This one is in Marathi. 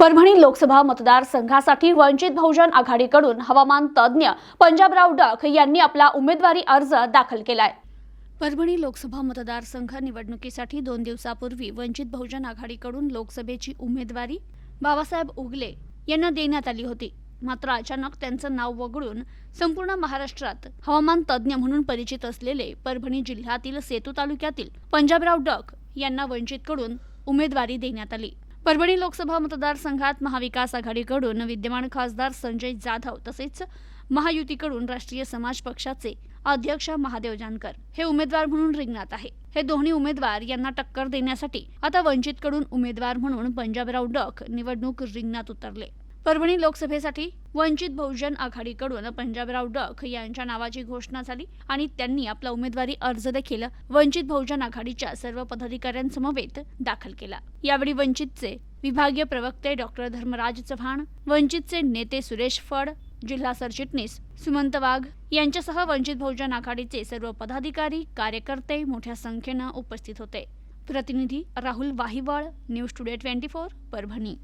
परभणी लोकसभा मतदारसंघासाठी वंचित बहुजन आघाडीकडून हवामान तज्ज्ञ पंजाबराव डक यांनी आपला उमेदवारी अर्ज दाखल केलाय. परभणी लोकसभा मतदारसंघ निवडणुकीसाठी दोन दिवसापूर्वी वंचित बहुजन आघाडीकडून लोकसभेची उमेदवारी बाबासाहेब उगले यांना देण्यात आली होती. मात्र अचानक त्यांचं नाव वगळून संपूर्ण महाराष्ट्रात हवामान तज्ज्ञ म्हणून परिचित असलेले परभणी जिल्ह्यातील सेतू तालुक्यातील पंजाबराव डक यांना वंचितकडून उमेदवारी देण्यात आली. परभणी लोकसभा मतदारसंघात महाविकास आघाडीकडून विद्यमान खासदार संजय जाधव तसेच महायुतीकडून राष्ट्रीय समाज पक्षाचे अध्यक्ष महादेव जानकर हे उमेदवार म्हणून रिंगणात आहे. हे दोन्ही उमेदवार यांना टक्कर देण्यासाठी आता वंचितकडून उमेदवार म्हणून पंजाबराव डक निवडणूक रिंगणात उतरले. परभणी लोकसभेसाठी वंचित बहुजन आघाडीकडून पंजाबराव डक यांच्या नावाची घोषणा झाली आणि त्यांनी आपला उमेदवारी अर्ज देखील वंचित बहुजन आघाडीच्या सर्व पदाधिकाऱ्यांसमवेत दाखल केला. यावेळी वंचितचे विभागीय प्रवक्ते डॉक्टर धर्मराज चव्हाण वंचितचे नेते सुरेश फड जिल्हा सरचिटणीस सुमंत वाघ यांच्यासह वंचित बहुजन आघाडीचे सर्व पदाधिकारी कार्यकर्ते मोठ्या संख्येनं उपस्थित होते. प्रतिनिधी Rahul Wahiwal news today twenty four Parbhani.